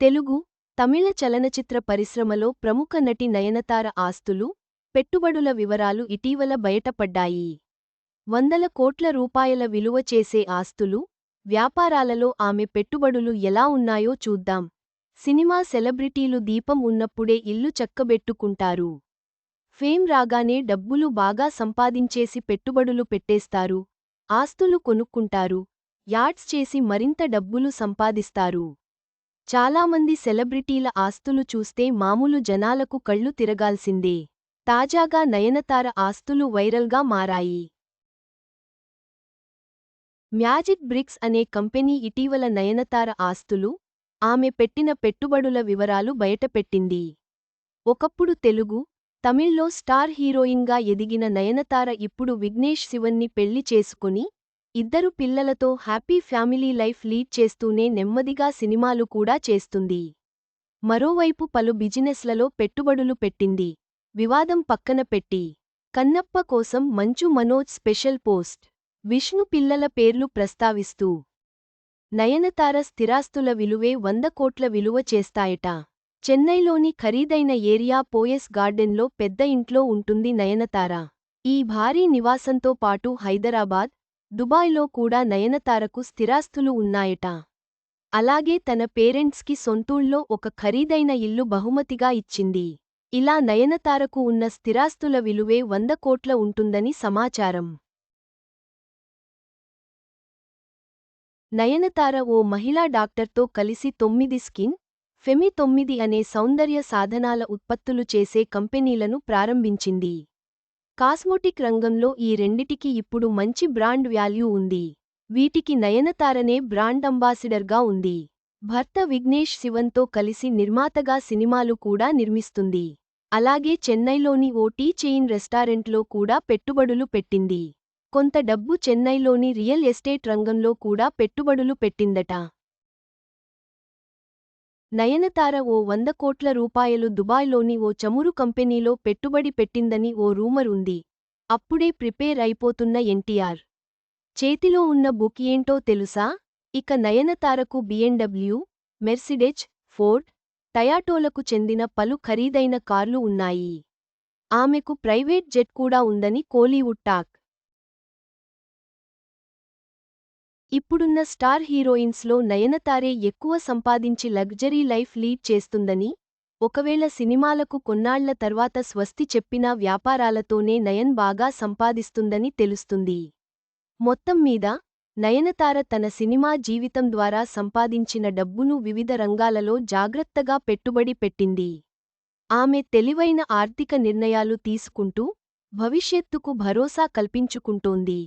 తెలుగు తమిళ చలనచిత్ర పరిశ్రమలో ప్రముఖ నటి నయనతార ఆస్తులు పెట్టుబడుల వివరాలు ఇటీవల బయటపడ్డాయి. వందల కోట్ల రూపాయల విలువ చేసే ఆస్తులు వ్యాపారాలలో ఆమె పెట్టుబడులు ఎలా ఉన్నాయో చూద్దాం. సినిమా సెలబ్రిటీలు దీపం ఉన్నప్పుడే ఇల్లు చక్కబెట్టుకుంటారు. ఫేమ్ రాగానే డబ్బులు బాగా సంపాదించేసి పెట్టుబడులు పెట్టేస్తారు. ఆస్తులు కొనుక్కుంటారు. యాడ్స్ చేసి మరింత డబ్బులు సంపాదిస్తారు. చాలామంది సెలబ్రిటీల ఆస్తులు చూస్తే మామూలు జనాలకు కళ్ళు తిరగాల్సిందే. తాజాగా నయనతార ఆస్తులు వైరల్గా మారాయి. మ్యాజిక్ బ్రిక్స్ అనే కంపెనీ ఇటీవల నయనతార ఆస్తులు ఆమె పెట్టిన పెట్టుబడుల వివరాలు బయటపెట్టింది. ఒకప్పుడు తెలుగు తమిళ్ళో స్టార్ హీరోయిన్గా ఎదిగిన నయనతార ఇప్పుడు విఘ్నేష్ శివన్ని పెళ్ళి చేసుకుని ఇద్దరు పిల్లలతో హ్యాపీ ఫ్యామిలీ లైఫ్ లీడ్ చేస్తూనే నెమ్మదిగా సినిమాలు కూడా చేస్తుంది. మరోవైపు పలు బిజినెస్లలో పెట్టుబడులు పెట్టింది. వివాదం పక్కన పెట్టి. కన్నప్ప కోసం మంచు మనోజ్ స్పెషల్ పోస్ట్. విష్ణు పిల్లల పేర్లు ప్రస్తావిస్తూ. నయనతార స్థిరాస్తుల విలువే వంద కోట్ల విలువ చేస్తాయట. చెన్నైలోని ఖరీదైన ఏరియా పోయస్ గార్డెన్లో పెద్ద ఇంట్లో ఉంటుంది నయనతార. ఈ భారీ నివాసంతో పాటు హైదరాబాద్ దుబాయ్లో కూడా నయనతారకు స్థిరాస్తులు ఉన్నాయట. అలాగే తన పేరెంట్స్కి సొంతూళ్ళో ఒక ఖరీదైన ఇల్లు బహుమతిగా ఇచ్చింది. ఇలా నయనతారకు ఉన్న స్థిరాస్తుల విలువే వంద కోట్ల ఉంటుందని సమాచారం. నయనతార ఓ మహిళా డాక్టర్తో కలిసి తొమ్మిది స్కిన్ ఫెమి తొమ్మిది అనే సౌందర్య సాధనాల ఉత్పత్తులు చేసే కంపెనీలను ప్రారంభించింది. కాస్మోటిక్ రంగంలో ఈ రెండిటికి ఇప్పుడు మంచి బ్రాండ్ వాల్యూ ఉంది. వీటికి నయనతారనే బ్రాండ్ అంబాసిడర్గా ఉంది. భర్త విఘ్నేష్ శివన్తో కలిసి నిర్మాతగా సినిమాలు కూడా నిర్మిస్తుంది. అలాగే చెన్నైలోని ఓ టీ చెయిన్ రెస్టారెంట్లో కూడా పెట్టుబడులు పెట్టింది. కొంత డబ్బు చెన్నైలోని రియల్ ఎస్టేట్ రంగంలో కూడా పెట్టుబడులు పెట్టిందట. నయనతార ఓ వంద కోట్ల రూపాయలు దుబాయ్లోని ఓ చమురు కంపెనీలో పెట్టుబడి పెట్టిందని ఓ రూమర్ ఉంది. అప్పుడే ప్రిపేర్ అయిపోతున్న ఎన్టీఆర్. చేతిలో ఉన్న బుక్ ఏంటో తెలుసా? ఇక నయనతారకు బిఎండబ్ల్యూ మెర్సిడెజ్ ఫోర్డ్ టయాటోలకు చెందిన పలు ఖరీదైన కార్లు ఉన్నాయి. ఆమెకు ప్రైవేట్ జెట్ కూడా ఉందని కోలీవుడ్ టాక్. ఇప్పుడున్న స్టార్ హీరోయిన్స్లో నయనతారే ఎక్కువ సంపాదించి లగ్జరీ లైఫ్ లీడ్ చేస్తుందని ఒకవేళ సినిమాలకు కొన్నాళ్ళ తర్వాత స్వస్తి చెప్పినా వ్యాపారాలతోనే నయన్ బాగా సంపాదిస్తుందని తెలుస్తుంది. మొత్తం మీద నయనతార తన సినిమా జీవితం ద్వారా సంపాదించిన డబ్బును వివిధ రంగాలలో జాగ్రత్తగా పెట్టుబడి పెట్టింది. ఆమె తెలివైన ఆర్థిక నిర్ణయాలు తీసుకుంటూ భవిష్యత్తుకు భరోసా కల్పించుకుంటోంది.